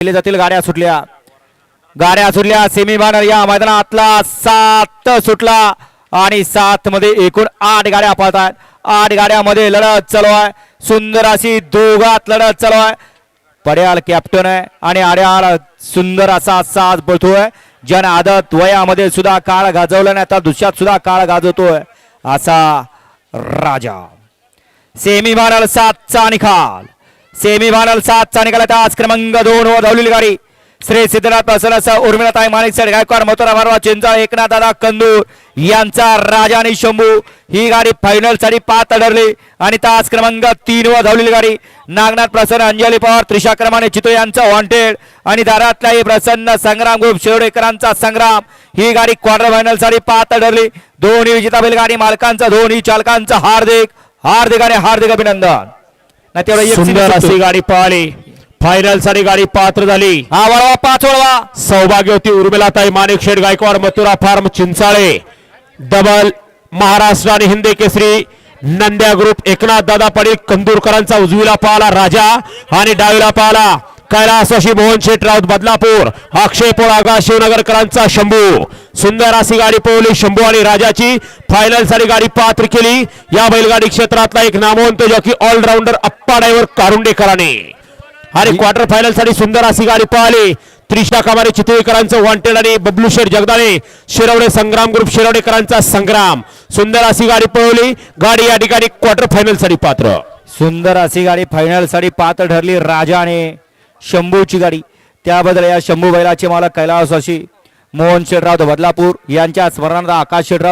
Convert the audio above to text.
केले जातील गाड्या सुटल्या. गाड्या सुटल्या. सेमी फायनल या मैदानातला सात सुटला आणि सात मध्ये एकूण आठ गाड्या पळत आहेत आठ गाड्यामध्ये लढत चालू आहे. सुंदर अशी दोघात लढत चालू आहे. पड्याल कॅप्टन आहे आणि आड्याल सुंदर असा साज पळतोय. जन आदत वयामध्ये सुद्धा काळ गाजवला नाही आता दुसऱ्यात सुद्धा काळ गाजवतोय असा राजा. सेमी फायनल सातचा निकाल. सेमी फायनल सातचा निकाल आता आज. क्रमांक दोन वर धावलेली गाडी. श्री सिद्धनाथ प्रसन्न उर्मिलाताई माणिक सर गायकवाड मथुरा मारवा चिंचा एकनाथ दादा कंदूर यांचा राजा आणि शंभू. ही गाडी फायनलसाठी पाच ठरली आणि तास क्रमांक तीन वर धावलेली गाडी. नागनाथ प्रसन्न अंजली पवार त्रिशा क्रमाने चितो यांचा वॉन्टेड आणि दारातलाही प्रसन्न संग्राम ग्रुप शेवडेकरांचा संग्राम. ही गाडी क्वार्टर फायनलसाठी पाच ठरली दोन्ही विजेता बैलगाडी मालकांचा दोन्ही चालकांचा हार्दिक हार्दिक आणि हार्दिक अभिनंदन. नाही तेवढं सुंदर अशी. गाडी पळाली. फायनलसाठी गाडी पात्र झाली. हा वळवा पाच वळवा. सौभाग्यवती उर्मिलाताई माणिक शेठ गायकवाड मथुरा फार्म चिंचाळे. डबल महाराष्ट्र आणि हिंदी केसरी नंद्या ग्रुप एकनाथ दादा पाटील कंदूरकरांचा उजवीला पाहला राजा आणि डावीला पाहला कैलासवाशी मोहन शेठ राऊत बदलापूर. अक्षय पोळागा शिवनगरकरांचा शंभू. सुंदर अशी गाडी पळवली शंभू आणि राजाची. फायनलसाठी गाडी पात्र केली. या बैलगाडी क्षेत्रातला एक नामवंत जॉकी ऑलराऊंडर अप्पा ड्रायव्हर कारुंडेकरांनी. आणि क्वार्टर फायनलसाठी सुंदर अशी गाडी पळाली त्रिशा कामारे चितळीकरांचं वॉन्टेड आणि बबलू शेठ जगदाळे. शिरवडे संग्राम ग्रुप शिरवडेकरांचा संग्राम. सुंदर अशी गाडी पळवली. गाडी या ठिकाणी क्वार्टर फायनलसाठी पात्र. सुंदर अशी गाडी फायनलसाठी पात्र ठरली राजा आणि शंभूची गाडी. त्याबद्दल या शंभू बैलाचे मालक कैलासवासी मोहन शेठराव बदलापूर यांच्या स्मरणार्थ आकाश शेठराव